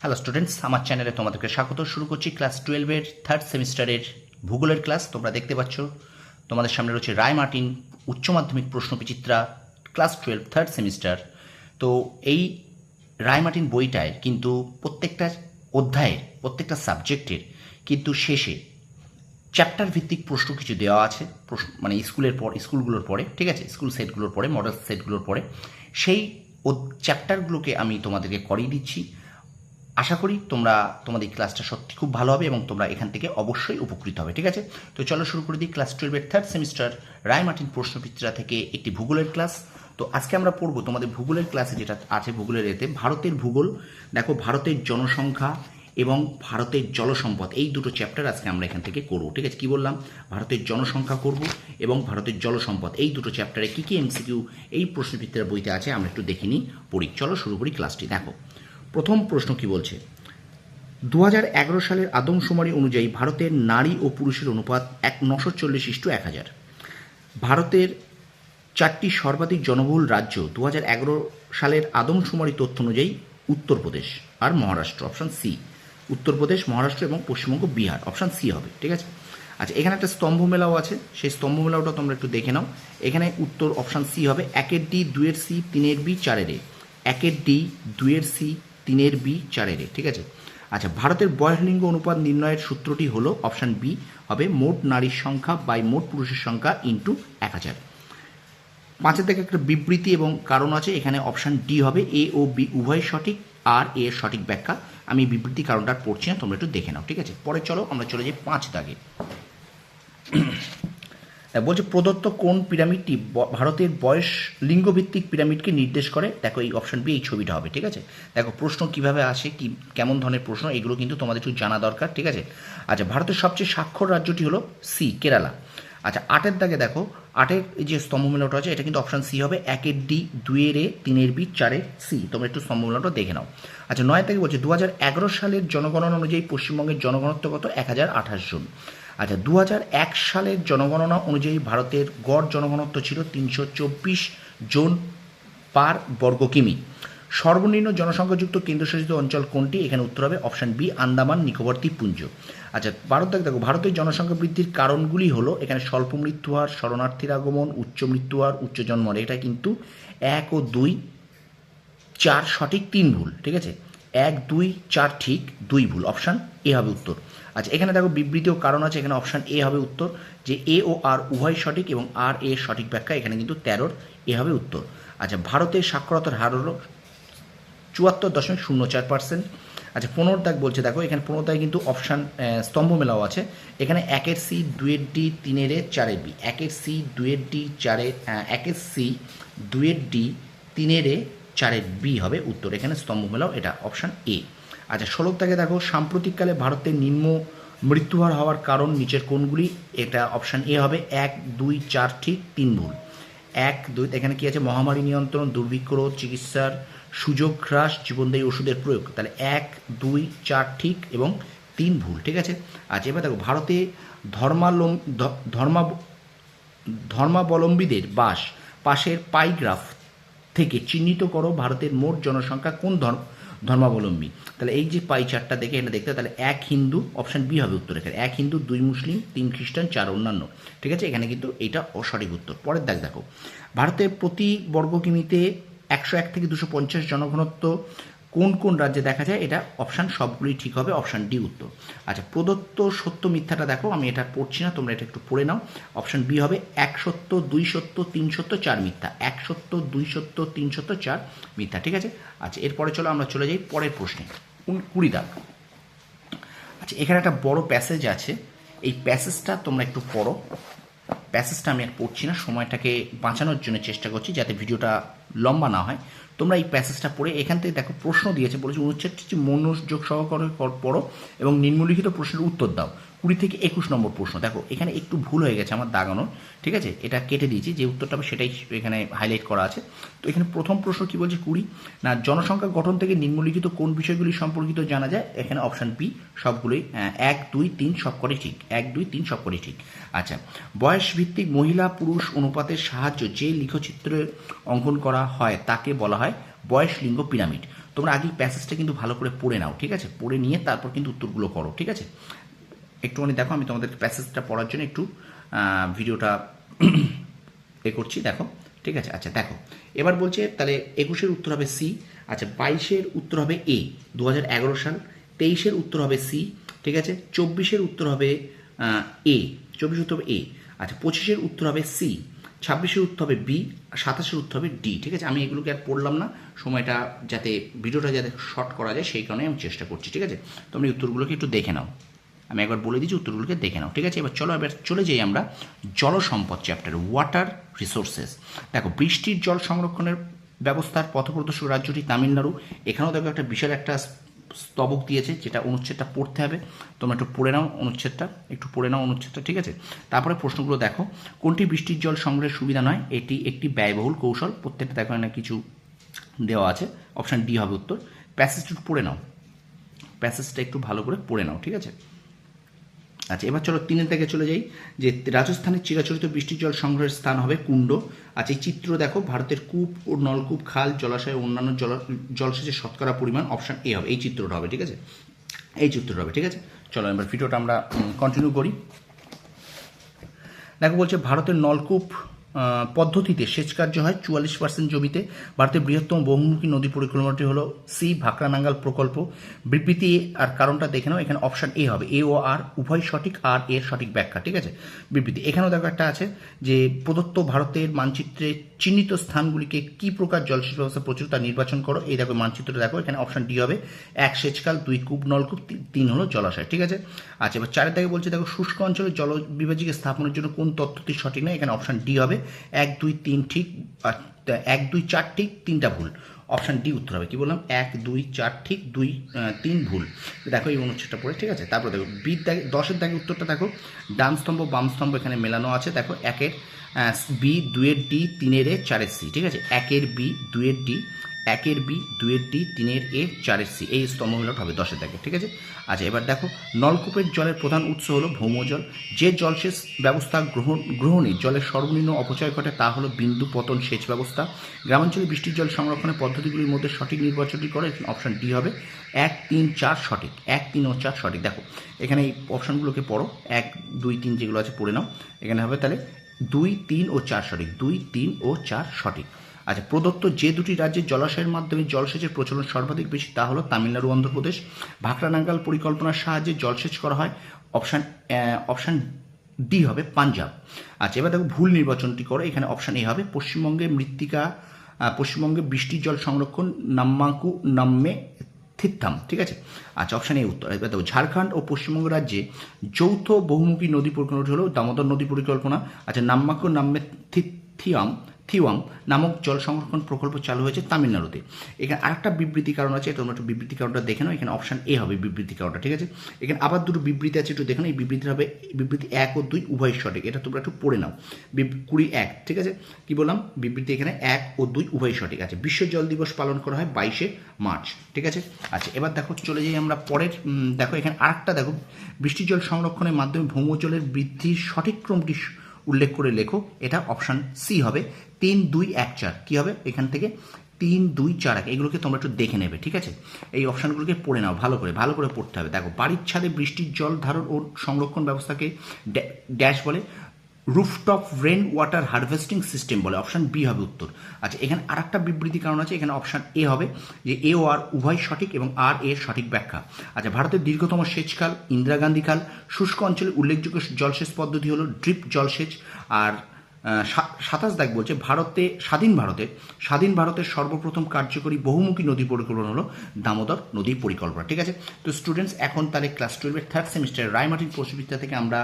Hello students আমার চ্যানেলে তোমাদেরকে স্বাগত। শুরু করছি ক্লাস টুয়েলভের থার্ড সেমিস্টারের ভূগোলের ক্লাস তোমরা দেখতে পাচ্ছ। তোমাদের সামনে রয়েছে রায় মার্টিন, উচ্চ মাধ্যমিক প্রশ্ন বিচিত্রা ক্লাস টুয়েলভ থার্ড সেমিস্টার তো এই রায় মার্টিন বইটায় কিন্তু প্রত্যেকটা অধ্যায়ের, প্রত্যেকটা সাবজেক্টের কিন্তু শেষে চ্যাপ্টার ভিত্তিক প্রশ্ন কিছু দেওয়া আছে, প্রশ্ন মানে স্কুলের পর, স্কুলগুলোর পরে, ঠিক আছে? স্কুল সেটগুলোর পরে মডেল সেটগুলোর পরে। সেই চ্যাপ্টারগুলোকে আমি তোমাদেরকে করিয়ে দিচ্ছি। আশা করি তোমরা তোমাদের ক্লাসটা সত্যি খুব ভালো হবে এবং তোমরা এখান থেকে অবশ্যই উপকৃত হবে, ঠিক আছে? তো চলো শুরু করে দিই ক্লাস টুয়েলভের থার্ড সেমিস্টার রায় মার্টিন প্রশ্নবিচিত্রা থেকে একটি ভূগোলের ক্লাস তো আজকে আমরা পড়ব তোমাদের ভূগোলের ক্লাসে যেটা আছে ভূগোলের এতে, ভারতের ভূগোল। দেখো, ভারতের জনসংখ্যা এবং ভারতের জলসম্পদ, এই দুটো চ্যাপ্টার আজকে আমরা এখান থেকে করব, ঠিক আছে? কি বললাম? ভারতের জনসংখ্যা করব এবং ভারতের জলসম্পদ, এই দুটো চ্যাপ্টারে কী কী এমসিকিউ এই প্রশ্নবিত্রার বইতে আছে আমরা একটু দেখে নিই, পড়ি। চলো শুরু করি ক্লাসটি দেখো। প্রথম প্রশ্ন কি বলছে? দু হাজার এগারো সালের আদমশুমারি অনুযায়ী ভারতের নারী ও পুরুষের অনুপাত এক নশো চল্লিশ ইস্টু এক হাজার। ভারতের চারটি সর্বাধিক জনবহুল রাজ্য দু হাজার এগারো সালের আদমশুমারি তথ্য অনুযায়ী উত্তরপ্রদেশ আর মহারাষ্ট্র, অপশান সি। উত্তরপ্রদেশ, মহারাষ্ট্র এবং পশ্চিমবঙ্গ, বিহার, অপশান সি হবে, ঠিক আছে? আচ্ছা এখানে একটা স্তম্ভ মেলাও আছে, সেই স্তম্ভ মেলাওটা তোমরা একটু দেখে নাও। এখানে উত্তর অপশান সি হবে, একের ডি দুয়ের সি, তিনের বি, চারের এ। একের ডি দুয়ের সি তিনের বি চারের এ, ঠিক আছে? আচ্ছা ভারতের বয়স লিঙ্গ অনুপাত নির্ণয়ের সূত্রটি হলো অপশান বি হবে মোট নারীর সংখ্যা বাই মোট পুরুষের সংখ্যা ইন্টু এক হাজার। পাঁচের থেকে একটা বিবৃতি এবং কারণ আছে, এখানে অপশান ডি হবে এ ও বি, উভয় সঠিক, আর এ এর সঠিক ব্যাখ্যা। আমি বিবৃতি কারণটা পড়ছি না, তোমরা একটু দেখে নাও, ঠিক আছে? পরে চলো, আমরা চলে যাই পাঁচ দাগে। বলছে প্রদত্ত কোন পিরামিডটি ভারতের বয়স লিঙ্গভিত্তিক পিরামিডকে নির্দেশ করে? দেখো এই অপশন বি এই ছবিটা হবে, ঠিক আছে? দেখো প্রশ্ন কীভাবে আসে, কি, কেমন ধরনের প্রশ্ন, এগুলো কিন্তু তোমাদের একটু জানা দরকার, ঠিক আছে? আচ্ছা ভারতের সবচেয়ে স্বাক্ষর রাজ্যটি হলো সি কেরালা। আচ্ছা আটের দাগে দেখো, আটের যে স্তম্ভমেলাটা আছে, এটা কিন্তু অপশান সি হবে, একের ডি, দুইয়ের এ, তিনের বি, চারের সি। তোমরা একটু স্তম্ভমেলাটা দেখে নাও। আচ্ছা নয় থেকে বলছে দু হাজার এগারো সালের জনগণনা অনুযায়ী পশ্চিমবঙ্গের জনগণত্ব কত? এক হাজার আঠাশ জন। আচ্ছা দু সালের জনগণনা অনুযায়ী ভারতের গড় জনগণত্ব ছিল তিনশো চব্বিশ জন পার বর্গ কিমি। সর্বনিম্ন জনসংখ্যাযুক্ত কেন্দ্রশাসিত অঞ্চল কোনটি? এখানে উত্তর হবে অপশান বি, আন্দামান নিকোবর দ্বীপপুঞ্জ আচ্ছা ভারত দেখ ভারতের জনসংখ্যা বৃদ্ধির কারণগুলি হলো, এখানে স্বল্প মৃত্যুহার শরণার্থীর আগমন, উচ্চ মৃত্যুহার উচ্চ জন্মহার এটা কিন্তু এক ও দুই চার সঠিক তিন ভুল, ঠিক আছে? এক, দুই, চার ঠিক দুই ভুল, অপশান এ হবে উত্তর। আচ্ছা এখানে দেখো বিবৃতি ও কারণ আছে, এখানে অপশান এ হবে উত্তর, যে এ ও আর উভয় সঠিক এবং আর এ সঠিক ব্যাখ্যা, এখানে কিন্তু তেরোর এ হবে উত্তর। আচ্ছা ভারতের সাক্ষরতার হার হলো চুয়াত্তর দশমিক শূন্য চার পার্সেন্ট আচ্ছা পনেরো দাগ বলছে, দেখো, এখানে পনেরো দাগে কিন্তু অপশান স্তম্ভ মেলাও আছে। এখানে একের সি দুয়ের ডি, তিনের এ, চারের বি। একের সি দুয়ের ডি, চারের একের সি দুয়ের ডি, তিনের এ, চারের বি হবে উত্তর। এখানে স্তম্ভ মেলাও এটা অপশান এ আচ্ছা ষোলো দাগে দেখো, সাম্প্রতিককালে ভারতে নিম্ন মৃত্যুহার হওয়ার কারণ নিচের কোনগুলি এটা অপশান এ হবে, এক, দুই, চার, ঠিক তিন ভুল। এক, দুই, এখানে কি আছে? মহামারী নিয়ন্ত্রণ, দুর্ভিক্ষ, চিকিৎসার সুযোগ হ্রাস, জীবনদায়ী ওষুধের প্রয়োগ। তাহলে এক, দুই, চার, ঠিক এবং তিন ভুল, ঠিক আছে? আচ্ছা এবার দেখো, ভারতে ধর্মালম ধর্মা, ধর্মাবলম্বীদের বাস, পাশের পাইগ্রাফ থেকে চিহ্নিত করো, ভারতের মোট জনসংখ্যা কোন ধর্ম ধর্মাবলম্বী। তাহলে এই যে পাই চারটা দেখে এটা দেখতে তাহলে এক হিন্দু অপশান বি হবে উত্তর এখানে এক হিন্দু, দুই মুসলিম, তিন খ্রিস্টান, চার অন্যান্য। ঠিক আছে? এখানে কিন্তু এটা অসঠিক উত্তর। পরের দেখ, দেখো। ভারতের প্রতি বর্গ কিমিতে একশো এক থেকে দুশো পঞ্চাশ জনঘনত্ব কোন কোন রাজ্যে দেখা যায়, এটা অপশান সবগুলি ঠিক হবে অপশান ডি উত্তর। আচ্ছা প্রদত্ত সত্য মিথ্যাটা দেখো, আমি এটা পড়ছি না, তোমরা এটা একটু পড়ে নাও। অপশান বি হবে এক সত্য, দুই সত্য, তিন সত্য, চার মিথ্যা। এক সত্য, দুই সত্য, তিন সত্য, চার মিথ্যা, ঠিক আছে? আচ্ছা এরপরে চলো আমরা চলে যাই পরের প্রশ্নে। কুড়ি- দাগ? আচ্ছা এখানে একটা বড় প্যাসেজ আছে। এই প্যাসেজটা তোমরা একটু পড়ো। প্যাসেজটা আমি আর পড়ছি না, সময়টাকে বাঁচানোর জন্য চেষ্টা করছি, যাতে ভিডিওটা লম্বা না হয়, তোমরা এই প্যাসেজটা পড়ে এখান থেকে দেখো প্রশ্ন দিয়েছে, বলেছে অনুচ্ছেদটি মনোযোগ সহকারে কর- পড়ো এবং নিম্নলিখিত প্রশ্নের উত্তর দাও। কুড়ি থেকে একুশ নম্বর প্রশ্ন। দেখো, এখানে একটু ভুল হয়ে গেছে আমার দাগানো, ঠিক আছে? এটা কেটে দিয়েছি, যে উত্তরটা হবে সেটাই এখানে হাইলাইট করা আছে। তো এখানে প্রথম প্রশ্ন কি বলছে কুড়ি? না, জনসংখ্যা গঠন থেকে নিম্নলিখিত কোন বিষয়গুলি সম্পর্কিত জানা যায়? এখানে অপশান পি সবগুলোই এক, দুই, তিন, সব করে ঠিক। এক, দুই, তিন, সব করে ঠিক। আচ্ছা বয়স ভিত্তিক মহিলা পুরুষ অনুপাতের সাহায্য যে লিখচিত্রে অঙ্কন করা হয় তাকে বলা হয় বয়স লিঙ্গ পিরামিড। তোমরা আগেই প্যাসেজটা কিন্তু ভালো করে পড়ে নাও, ঠিক আছে? পড়ে নিয়ে তারপর কিন্তু উত্তরগুলো করো, ঠিক আছে? একটুখানি দেখো, আমি তোমাদের প্যাসেজটা পড়ার জন্য একটু ভিডিওটা এ করছি, দেখো, ঠিক আছে? আচ্ছা দেখো, এবার বলছে তাহলে একুশের উত্তর হবে সি আচ্ছা বাইশের উত্তর হবে এ দু হাজার এগারো সাল, তেইশের উত্তর হবে সি ঠিক আছে? চব্বিশের উত্তর হবে এ চব্বিশের উত্তর হবে এ আচ্ছা পঁচিশের উত্তর হবে সি ছাব্বিশের উত্তর হবে বি সাতাশের উত্তর হবে ডি ঠিক আছে? আমি এগুলোকে আর পড়লাম না, সময়টা যাতে ভিডিওটা যাতে শর্ট করা যায়, সেই কারণে আমি চেষ্টা করছি, ঠিক আছে? তোমরা উত্তরগুলোকে একটু দেখে নাও। আমি একবার বলে দিচ্ছি, উত্তরগুলোকে দেখে নাও, ঠিক আছে? এবার চলো, এবার চলে যাই আমরা জল সম্পদ চ্যাপ্টার ওয়াটার রিসোর্সেস দেখো, বৃষ্টির জল সংরক্ষণের ব্যবস্থার পথপ্রদর্শক রাজ্যটি তামিলনাড়ু। এখানেও দেখো একটা বিশাল একটা স্তবক দিয়েছে, যেটা অনুচ্ছেদটা পড়তে হবে। তোমরা একটু পড়ে নাও অনুচ্ছেদটা, একটু পড়ে নাও অনুচ্ছেদটা, ঠিক আছে? তারপরে প্রশ্নগুলো দেখো, কোনটি বৃষ্টির জল সংগ্রহের সুবিধা নয়? এটি একটি ব্যয়বহুল কৌশল, প্রত্যেকটা দেখো না কিছু দেওয়া আছে অপশান ডি হবে উত্তর। প্যাসেজটা পড়ে নাও। প্যাসেজটা একটু ভালো করে পড়ে নাও, ঠিক আছে? আচ্ছা এবার চলো তিনের দিকে চলে যাই, যে রাজস্থানের চিরাচরিত বৃষ্টির জল সংগ্রহের স্থান হবে কুণ্ড। আচ্ছা এই চিত্র দেখো, ভারতের কূপ ও নলকূপ, খাল, জলাশয় অন্যান্য জল, জলসেচের শতকরা পরিমাণ অপশান এ হবে। এই চিত্রটা হবে, ঠিক আছে? এই চিত্রটা হবে, ঠিক আছে? চলো, এবার ভিডিওটা আমরা কন্টিনিউ করি। দেখো, বলছে ভারতের নলকূপ পদ্ধতিতে সেচ কার্য হয় চুয়াল্লিশ পার্সেন্ট জমিতে। ভারতের বৃহত্তম বহুমুখী নদী পরিক্রমাটি হলো সি ভাকরানাঙ্গাল প্রকল্প। বিবৃতি আর কারণটা দেখে নাও, এখানে অপশন এ হবে। এ ও আর উভয় সঠিক আর এর সঠিক ব্যাখ্যা, ঠিক আছে? বিবৃতি। এখানেও দেখো একটা আছে যে প্রদত্ত ভারতের মানচিত্রে চিহ্নিত স্থানগুলিকে কি প্রকার জলসেচ ব্যবস্থা প্রচুর তা নির্বাচন করো। এই দেখো মানচিত্রটা দেখো, এখানে অপশন ডি হবে। এক সেচকাল, দুই কূপ নলকূপ তিন হলো জলাশয়, ঠিক আছে? আচ্ছা এবার চারের দিকে বলছে দেখো শুষ্ক অঞ্চলে জল বিভাজিকা স্থাপনের জন্য কোন তত্ত্বটি সঠিক নয়, এখানে অপশন ডি হবে। এক, দুই, তিন ঠিক এক, দুই, চার ঠিক তিনটা ভুল। অপশান ডি উত্তর হবে, কী বললাম? এক, দুই, চার ঠিক দুই তিন ভুল। দেখো এই অনুচ্ছেদটা পড়ে, ঠিক আছে? তারপরে দেখো বির দাগে, দশের দাগে উত্তরটা দেখো, ডান স্তম্ভ, বাম স্তম্ভ এখানে মেলানো আছে। দেখো, একের বি দুয়ের ডি, তিনের এ, চারের সি, ঠিক আছে? একের বি দুয়ের ডি একের বি, দুয়ের ডি, তিনের এ, চারের সি। এই স্তম্ভগুলো হবে দশের দাগে ঠিক আছে? আচ্ছা এবার দেখো, নলকূপের জলের প্রধান উৎস হলো ভৌমজল। যে জলসেচ ব্যবস্থা গ্রহণ, গ্রহণে জলের সর্বনিম্ন অপচয় ঘটে তা হলো বিন্দু পতন সেচ ব্যবস্থা। গ্রামাঞ্চলে বৃষ্টির জল সংরক্ষণের পদ্ধতিগুলির মধ্যে সঠিক নির্বাচনটি করে অপশন ডি হবে এক, তিন, চার সঠিক। এক, তিন ও চার সঠিক। দেখো, এখানে এই অপশনগুলোকে পড়ো। এক, দুই, তিন যেগুলো আছে, পড়ে নাও। এখানে হবে তাহলে দুই, তিন ও চার সঠিক। দুই, তিন ও চার সঠিক। আচ্ছা প্রদত্ত যে দুটি রাজ্যের জলাশয়ের মাধ্যমে জলসেচের প্রচলন সর্বাধিক বেশি তা হলো তামিলনাড়ু, অন্ধ্রপ্রদেশ। ভাকরানাঙ্গাল পরিকল্পনার সাহায্যে জলসেচ করা হয়। অপশান অপশান ডি হবে পাঞ্জাব। আচ্ছা এবার দেখো ভুল নির্বাচনটি করো। এখানে অপশান এ হবে পশ্চিমবঙ্গে মৃত্তিকা পশ্চিমবঙ্গে বৃষ্টির জল সংরক্ষণ, নাম্মাকু, নাম্মে, থিত্তাম, ঠিক আছে? আচ্ছা অপশান এ উত্তর। এবার দেখো ঝাড়খণ্ড ও পশ্চিমবঙ্গ রাজ্যে যৌথ বহুমুখী নদী পরিকল্পনাটি হলো দামোদর নদী পরিকল্পনা। আচ্ছা নাম্মাকু, নাম্মে থিয়াম থিওয়াম নামক জল সংরক্ষণ প্রকল্প চালু হয়েছে তামিলনাড়ুতে। এখানে আরেকটা বিবৃতি কারণ আছে তোমরা একটু বিবৃতি কারণটা দেখে নাও, এখানে অপশন এ হবে বিবৃতি কারণটা ঠিক আছে? এখানে আবার দুটো বিবৃতি আছে, একটু দেখে নাও, এই বিবৃতি হবে বিবৃতি এক ও দুই, উভয় সঠিক, এটা তোমরা একটু পড়ে নাও। কুড়ি এক, ঠিক আছে? কি বললাম? বিবৃতি এখানে এক ও দুই, উভয় সঠিক আছে। বিশ্ব জল দিবস পালন করা হয় বাইশে মার্চ, ঠিক আছে? আচ্ছা এবার দেখো, চলে যাই আমরা পরের দেখো এখানে আরেকটা, দেখো, বৃষ্টির জল সংরক্ষণের মাধ্যমে ভৌমজলের বৃদ্ধির সঠিক ক্রমটি উল্লেখ করে লেখো, এটা অপশান সি হবে। তিন, দুই, এক, চার, কী হবে? এখান থেকে তিন, দুই, চার, এক, এগুলোকে তোমরা একটু দেখে নেবে, ঠিক আছে? এই অপশানগুলোকে পড়ে নাও, ভালো করে ভালো করে পড়তে হবে। দেখো, বাড়ির ছাদে বৃষ্টির জল ধারণ ও সংরক্ষণ ব্যবস্থাকে ড্যাশ বলে। Rooftop rain water harvesting system বলে অপশান বি হবে উত্তর। আচ্ছা এখানে আর একটা বিবৃতি কারণ আছে, এখানে অপশান এ হবে, যে এ ও আর উভয় সঠিক এবং আর এর সঠিক ব্যাখ্যা। আচ্ছা ভারতের দীর্ঘতম সেচকাল, ইন্দিরা গান্ধী কাল, শুষ্ক অঞ্চলে উল্লেখযোগ্য জলসেচ পদ্ধতি হলো ড্রিপ জলসেচ, আর সাতাশ দাগ বলছে, ভারতে, স্বাধীন ভারতে, স্বাধীন ভারতের সর্বপ্রথম কার্যকরী বহুমুখী নদী পরিকল্পনা হলো দামোদর নদী পরিকল্পনা, ঠিক আছে? তো স্টুডেন্টস এখন তাহলে ক্লাস টুয়েলভের থার্ড সেমিস্টার রায়মার্টিন প্রশ্নবিদ্যা থেকে আমরা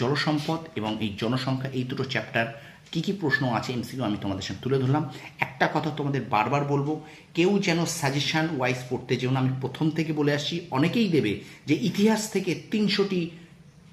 জলসম্পদ এবং এই জনসংখ্যা, এই দুটো চ্যাপ্টার কী কী প্রশ্ন আছে এমসিকিউ আমি তোমাদের সামনে তুলে ধরলাম। একটা কথা তোমাদের বারবার বলব, কেউ যেন সাজেশন ওয়াইজ পড়তে যেও না, আমি প্রথম থেকে বলে আসছি, অনেকেই দেবে যে ইতিহাস থেকে তিনশোটি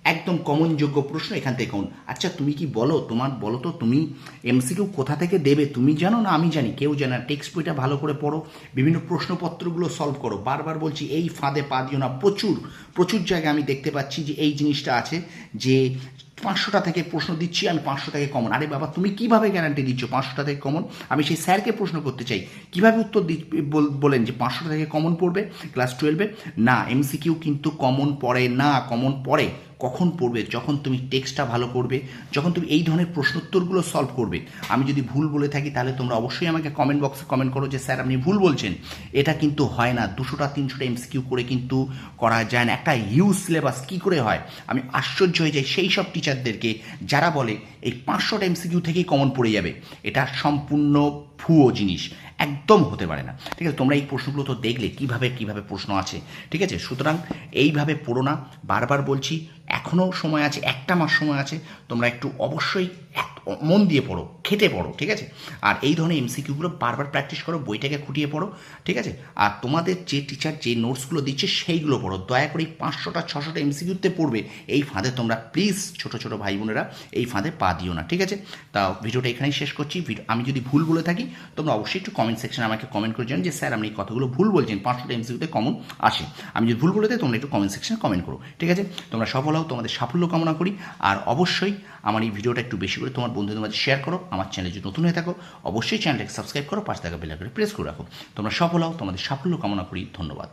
একদম কমনযোগ্য প্রশ্ন এখান থেকে কোন? আচ্ছা তুমি কি বলো? তোমার বলো তো, তুমি এমসিকিউ কোথা থেকে দেবে? তুমি জানো না আমি জানি? কেউ জানে না। টেক্সট বইটা ভালো করে পড়ো, বিভিন্ন প্রশ্নপত্রগুলো সলভ করো। বারবার বলছি, এই ফাঁদে পা দিও না। প্রচুর প্রচুর জায়গায় আমি দেখতে পাচ্ছি যে এই জিনিসটা আছে যে পাঁচশোটা থেকে প্রশ্ন দিচ্ছি, আমি পাঁচশো থেকে কমন আরে বাবা, তুমি কীভাবে গ্যারান্টি দিচ্ছ পাঁচশোটা থেকে কমন আমি সেই স্যারকে প্রশ্ন করতে চাই। কীভাবে উত্তর দি বল- বলেন যে পাঁচশোটা থেকে কমন পড়বে ক্লাস টুয়েলভে না এমসিকিউ কিন্তু কমন পড়ে না কমন পড়ে। কখন পড়বে, যখন তুমি টেক্সটটা ভালো করবে, যখন তুমি এই ধরনের প্রশ্নোত্তরগুলো সলভ করবে। আমি যদি ভুল বলে থাকি, তাহলে তোমরা অবশ্যই আমাকে কমেন্ট বক্সে কমেন্ট করো যে, স্যার, আপনি ভুল বলছেন। এটা কিন্তু হয় না। দুশোটা, তিনশোটা এমসিকিউ করে কিন্তু করা যায় না। একটা হিউজ সিলেবাস কী করে হয়? আমি আশ্চর্য হয়ে যাই সেই সব টিচারদেরকে যারা বলে এই পাঁচশোটা এমসিকিউ থেকেই কমন পড়ে যাবে। এটা সম্পূর্ণ ভুয়ো জিনিস। একদম হতে পারে না। ঠিক আছে, তোমরা এই প্রশ্নগুলো তো দেখলে, কীভাবে কীভাবে প্রশ্ন আছে। ঠিক আছে, সুতরাং এইভাবে পড়ো না। বারবার বলছি এখনও সময় আছে একটা মাস সময় আছে তোমরা একটু অবশ্যই মন দিয়ে পড়ো, খেটে পড়ো, ঠিক আছে? আর এই ধরনের এমসিকিউগুলো বারবার প্র্যাকটিস করো, বইটাকে খুঁটিয়ে পড়ো, ঠিক আছে? আর তোমাদের যে টিচার যে নোটসগুলো দিচ্ছে সেইগুলো পড়ো। দয়া করে এই পাঁচশোটা, ছশোটা এমসিকিউতে পড়বে, এই ফাঁদে তোমরা প্লিজ ছোট ছোট ভাই বোনেরা এই ফাঁদে পা দিও না, ঠিক আছে? তা ভিডিওটা এখানেই শেষ করছি। আমি যদি ভুল বলে থাকি, তোমরা অবশ্যই একটু কমেন্ট সেকশনে আমাকে কমেন্ট করে জানান যে, স্যার, আপনি কথাগুলো ভুল বলছেন, পাঁচশোটা এমসিকিউতে কমন আসে। আমি যদি ভুল বলে থাকি, তোমরা একটু কমেন্ট সেকশনে কমেন্ট করো, ঠিক আছে? তোমরা সফল হও, তোমাদের সাফল্য কামনা করি। আর অবশ্যই আমার এই ভিডিওটা একটু বেশি করে তোমার বন্ধুদের মাঝে শেয়ার করো, আমার চ্যানেলে যদি নতুন হয়ে থাকো, অবশ্যই চ্যানেলটাকে সাবস্ক্রাইব করো, পাশে থাকা বেলা করে প্রেস করে রাখো। তোমরা সফল হও, তোমাদের সাফল্য কামনা করি, ধন্যবাদ।